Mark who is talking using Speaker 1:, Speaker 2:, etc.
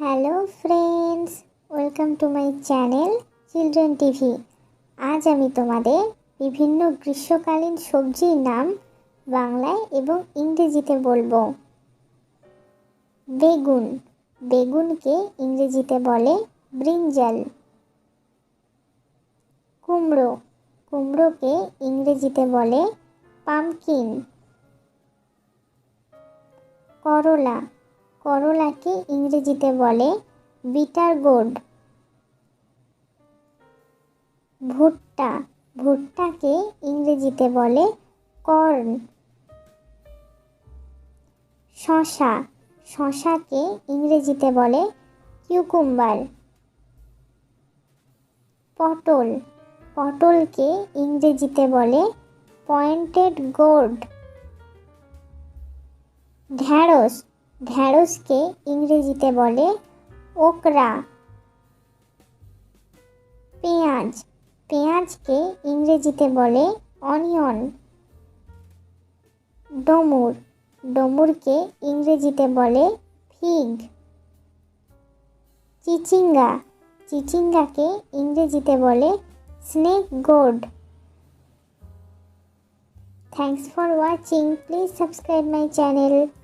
Speaker 1: Hello friends welcome to my channel children TV আজ আমি তোমাদের বিভিন্ন গ্রীষ্মকালীন সবজির নাম বাংলায় এবং ইংরেজিতে বলব। বেগুন। বেগুনকে ইংরেজিতে বলে ব্রিঞ্জাল। কুমড়ো। কুমড়োকে ইংরেজিতে বলে পামকিন। করলা। করলাকে ইংরেজিতে বলে বিটার গোড ভুট্টা, ভুট্টাকে ইংরেজিতে বলে কর্ন। শশা, শশাকে ইংরেজিতে বলে কিউকুম্বার। পটল, পটলকে ইংরেজিতে বলে পয়েন্টেড গোর্ড। ঢ্যাঁড়স ঢ্যাঁড়সকে ইংরেজিতে বলে ওকরা। পেঁয়াজ, পেঁয়াজকে ইংরেজিতে বলে অনিয়ন। ডমুর, ডমুরকে ইংরেজিতে বলে ফিগ। চিচিঙ্গা, চিচিঙ্গাকে ইংরেজিতে বলে snake gourd. Thanks for watching, please subscribe my channel.